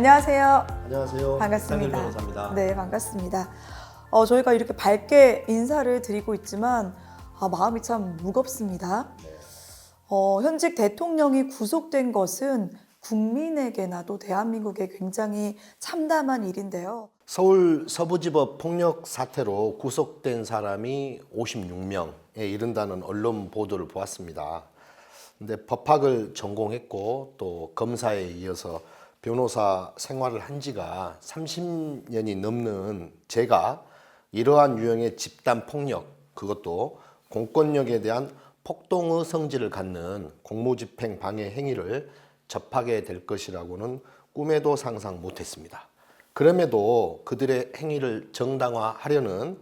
안녕하세요. 안녕하세요. 반갑습니다. 변호사입니다. 네, 반갑습니다. 어, 저희가 이렇게 밝게 인사를 드리고 있지만 아, 마음이 참 무겁습니다. 네. 어, 현직 대통령이 구속된 것은 국민에게나 또 대한민국에 굉장히 참담한 일인데요. 서울 서부지법 폭력 사태로 구속된 사람이 56명에 이른다는 언론 보도를 보았습니다. 근데 법학을 전공했고 또 검사에 이어서 변호사 생활을 한 지가 30년이 넘는 제가 이러한 유형의 집단 폭력 그것도 공권력에 대한 폭동의 성질을 갖는 공무집행 방해 행위를 접하게 될 것이라고는 꿈에도 상상 못했습니다. 그럼에도 그들의 행위를 정당화하려는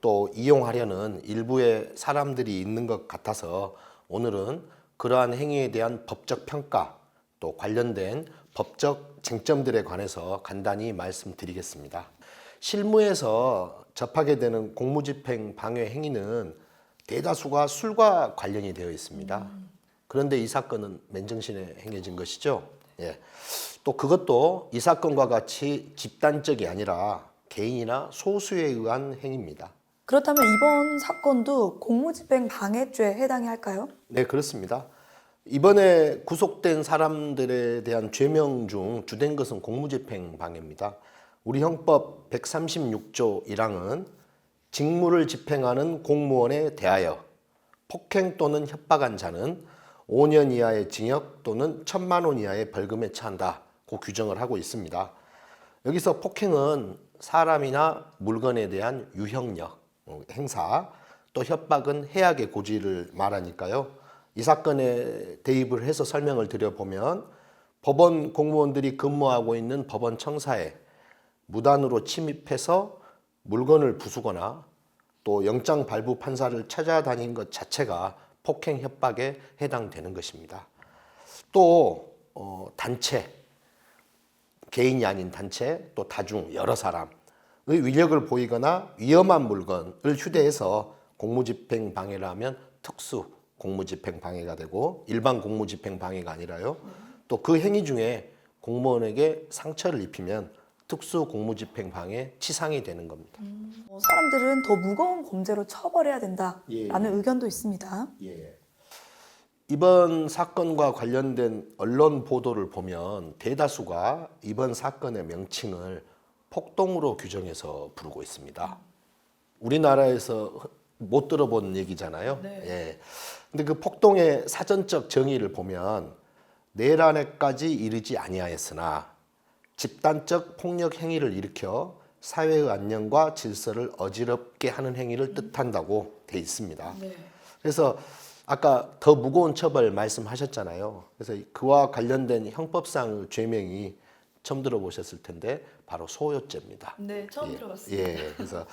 또 이용하려는 일부의 사람들이 있는 것 같아서 오늘은 그러한 행위에 대한 법적 평가 또 관련된 법적 쟁점들에 관해서 간단히 말씀드리겠습니다. 실무에서 접하게 되는 공무집행 방해 행위는 대다수가 술과 관련이 되어 있습니다. 그런데 이 사건은 맨정신에 행해진 것이죠. 예. 또 그것도 이 사건과 같이 집단적이 아니라 개인이나 소수에 의한 행위입니다. 그렇다면 이번 사건도 공무집행 방해죄에 해당이 할까요? 네, 그렇습니다. 이번에 구속된 사람들에 대한 죄명 중 주된 것은 공무집행 방해입니다. 우리 형법 136조 1항은 직무를 집행하는 공무원에 대하여 폭행 또는 협박한 자는 5년 이하의 징역 또는 1천만 원 이하의 벌금에 처한다. 고 규정을 하고 있습니다. 여기서 폭행은 사람이나 물건에 대한 유형력, 어, 행사, 또 협박은 해악의 고지를 말하니까요. 이 사건에 대입을 해서 설명을 드려보면 법원 공무원들이 근무하고 있는 법원 청사에 무단으로 침입해서 물건을 부수거나 또 영장 발부 판사를 찾아다닌 것 자체가 폭행 협박에 해당되는 것입니다. 또 어, 단체 개인이 아닌 단체 또 다중 여러 사람의 위력을 보이거나 위험한 물건을 휴대해서 공무집행 방해를 하면 특수 공무집행 방해가 되고 일반 공무집행 방해가 아니라요. 또 그 행위 중에 공무원에게 상처를 입히면 특수 공무집행 방해 치상이 되는 겁니다. 어, 사람들은 더 무거운 범죄로 처벌해야 된다라는 예. 의견도 있습니다. 예. 이번 사건과 관련된 언론 보도를 보면 대다수가 이번 사건의 명칭을 폭동으로 규정해서 부르고 있습니다. 우리나라에서 못 들어본 얘기잖아요. 네. 예. 근데 그 폭동의 사전적 정의를 보면 내란에까지 이르지 아니하였으나 집단적 폭력 행위를 일으켜 사회의 안녕과 질서를 어지럽게 하는 행위를 뜻한다고 돼 있습니다. 그래서 아까 더 무거운 처벌 말씀하셨잖아요. 그래서 그와 관련된 형법상 죄명이 처음 들어보셨을 텐데 바로 소요죄입니다. 네, 처음 예, 예, 그래서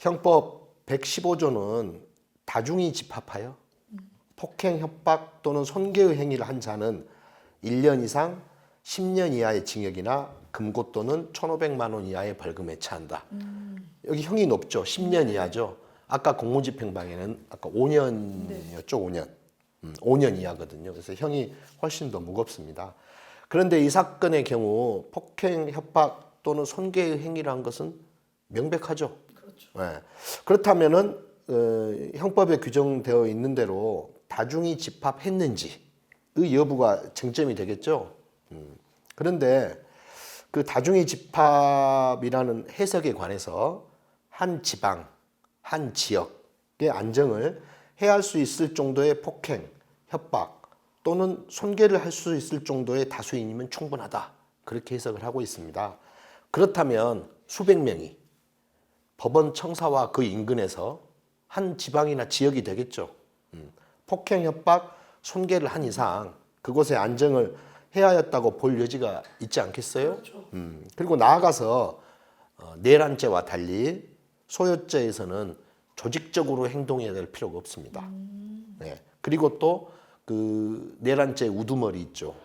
형법 115조는 다중이 집합하여 폭행, 협박 또는 손괴의 행위를 한 자는 1년 이상 10년 이하의 징역이나 금고 또는 1,500만 원 이하의 벌금에 처한다. 여기 형이 높죠. 10년 이하죠. 아까 공무집행방해는 아까 5년이었죠. 5년. 음, 5년 이하거든요. 그래서 형이 훨씬 더 무겁습니다. 그런데 이 사건의 경우 폭행, 협박 또는 손괴의 행위라는 것은 명백하죠. 그렇죠. 그렇다면은 어, 형법에 규정되어 있는 대로 다중이 집합했는지의 여부가 쟁점이 되겠죠. 음, 그런데 그 다중이 집합이라는 해석에 관해서 한 지방, 한 지역의 안정을 해할 수 있을 정도의 폭행, 협박 또는 손괴를 할 수 있을 정도의 다수인이면 충분하다. 그렇게 해석을 하고 있습니다. 그렇다면 수백 명이 법원 청사와 그 인근에서 한 지방이나 지역이 되겠죠. 음, 폭행, 협박, 손괴를 한 이상 그곳의 안정을 해야였다고 볼 여지가 있지 않겠어요? 음, 그리고 나아가서 어, 내란죄와 달리 소요죄에서는 조직적으로 행동해야 될 필요가 없습니다. 네. 그리고 또 그 내란죄 우두머리 있죠.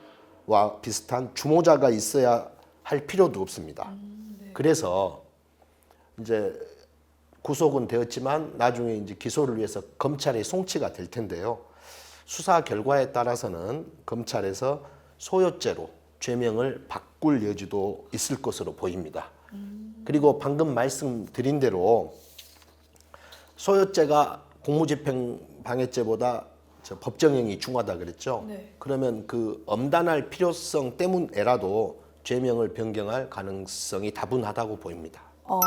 와 비슷한 주모자가 있어야 할 필요도 없습니다. 그래서 이제 구속은 되었지만 나중에 이제 기소를 위해서 검찰에 송치가 될 텐데요. 수사 결과에 따라서는 검찰에서 소요죄로 죄명을 바꿀 여지도 있을 것으로 보입니다. 그리고 방금 말씀드린 대로 소요죄가 공무집행 방해죄보다 저 법정형이 중하다 그랬죠. 네. 그러면 그 엄단할 필요성 때문에라도 죄명을 변경할 가능성이 다분하다고 보입니다. 어,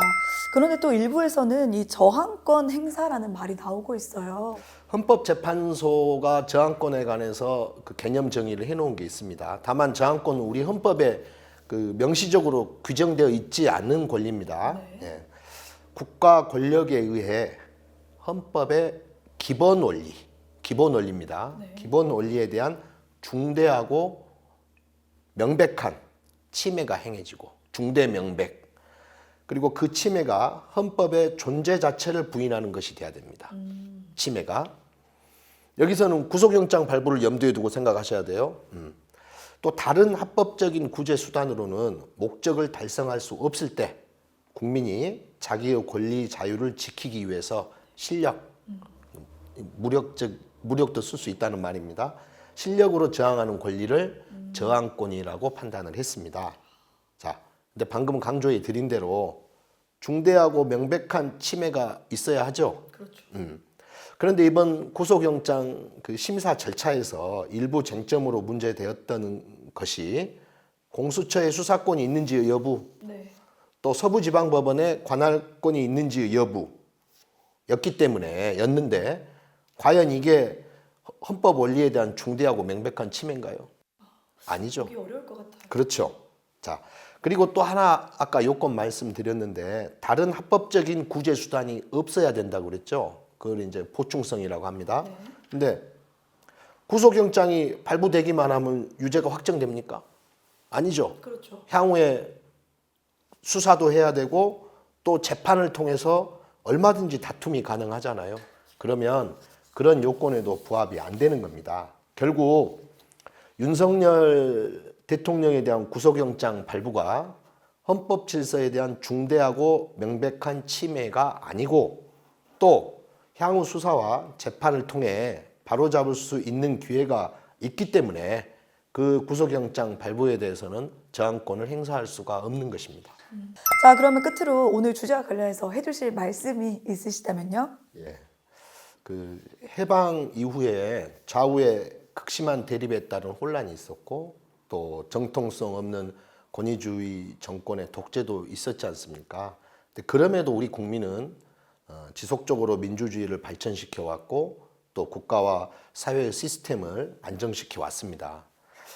그런데 또 일부에서는 이 저항권 행사라는 말이 나오고 있어요. 헌법재판소가 저항권에 관해서 그 개념 정의를 해놓은 게 있습니다. 다만 저항권은 우리 헌법에 그 명시적으로 규정되어 있지 않는 권리입니다. 예. 국가 권력에 의해 헌법의 기본 원리, 기본 원리입니다. 기본 원리에 대한 중대하고 명백한 침해가 행해지고 중대 명백 그리고 그 침해가 헌법의 존재 자체를 부인하는 것이 돼야 됩니다. 침해가 여기서는 구속영장 발부를 염두에 두고 생각하셔야 돼요. 음. 또 다른 합법적인 구제 수단으로는 목적을 달성할 수 없을 때 국민이 자기의 권리 자유를 지키기 위해서 실력, 무력적 무력도 쓸 수 있다는 말입니다. 실력으로 저항하는 권리를 저항권이라고 판단을 했습니다. 자, 근데 방금 강조해 드린 대로 중대하고 명백한 침해가 있어야 하죠. 그렇죠. 음. 그런데 이번 구속영장 그 심사 절차에서 일부 쟁점으로 문제되었던 것이 공수처의 수사권이 있는지 여부, 네. 또 서부지방법원에 관할권이 있는지 여부였기 때문에 였는데 과연 이게 헌법 원리에 대한 중대하고 명백한 침해인가요? 아니죠. 것 같아요. 그렇죠. 자, 그리고 또 하나 아까 요건 말씀드렸는데 다른 합법적인 구제 수단이 없어야 된다고 그랬죠. 그걸 이제 보충성이라고 합니다. 근데 구속영장이 발부되기만 하면 유죄가 확정됩니까? 아니죠. 그렇죠. 향후에 수사도 해야 되고 또 재판을 통해서 얼마든지 다툼이 가능하잖아요. 그러면 그런 요건에도 부합이 안 되는 겁니다. 결국 윤석열 대통령에 대한 구속영장 발부가 헌법 질서에 대한 중대하고 명백한 침해가 아니고 또 향후 수사와 재판을 통해 바로잡을 수 있는 기회가 있기 때문에 그 구속영장 발부에 대해서는 저항권을 행사할 수가 없는 것입니다. 자, 그러면 끝으로 오늘 주제와 관련해서 해주실 말씀이 있으시다면요? 예. 그 해방 이후에 좌우의 극심한 대립에 따른 혼란이 있었고 또 정통성 없는 권위주의 정권의 독재도 있었지 않습니까? 그럼에도 우리 국민은 어, 지속적으로 민주주의를 발전시켜 왔고 또 국가와 사회의 시스템을 안정시켜 왔습니다.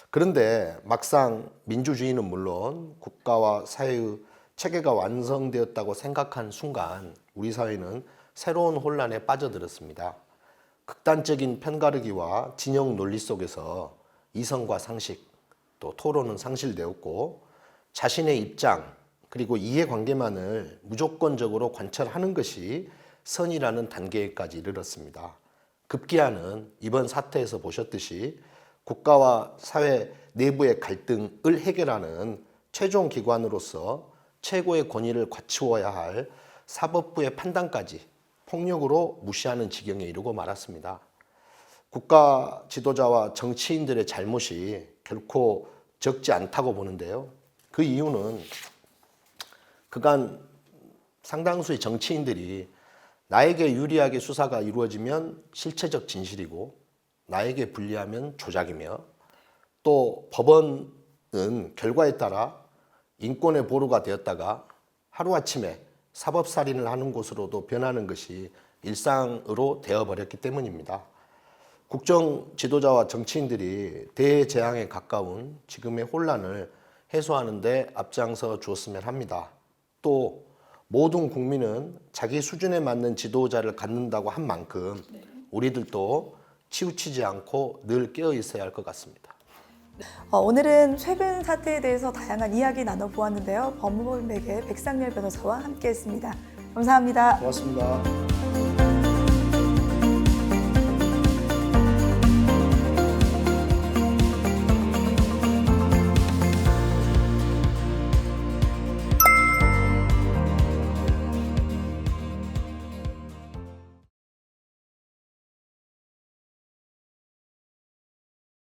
그런데 막상 민주주의는 물론 국가와 사회의 체계가 완성되었다고 생각한 순간 우리 사회는 새로운 혼란에 빠져들었습니다. 극단적인 편가르기와 진영 논리 속에서 이성과 상식 또 토론은 상실되었고 자신의 입장 그리고 이해관계만을 무조건적으로 관철하는 것이 선이라는 단계까지 이르렀습니다. 급기야는 이번 사태에서 보셨듯이 국가와 사회 내부의 갈등을 해결하는 최종 기관으로서 최고의 권위를 갖추어야 할 사법부의 판단까지 폭력으로 무시하는 지경에 이르고 말았습니다. 국가 지도자와 정치인들의 잘못이 결코 적지 않다고 보는데요. 그 이유는 그간 상당수의 정치인들이 나에게 유리하게 수사가 이루어지면 실체적 진실이고 나에게 불리하면 조작이며 또 법원은 결과에 따라 인권의 보루가 되었다가 하루아침에 사법살인을 하는 곳으로도 변하는 것이 일상으로 되어버렸기 때문입니다. 국정 지도자와 정치인들이 대재앙에 가까운 지금의 혼란을 해소하는 데 앞장서 주었으면 합니다. 또 모든 국민은 자기 수준에 맞는 지도자를 갖는다고 한 만큼 우리들도 치우치지 않고 늘 깨어 있어야 할 것 같습니다. 어, 오늘은 최근 사태에 대해서 다양한 이야기 나눠보았는데요. 법무법인 베개 백상렬 변호사와 함께했습니다. 감사합니다. 고맙습니다.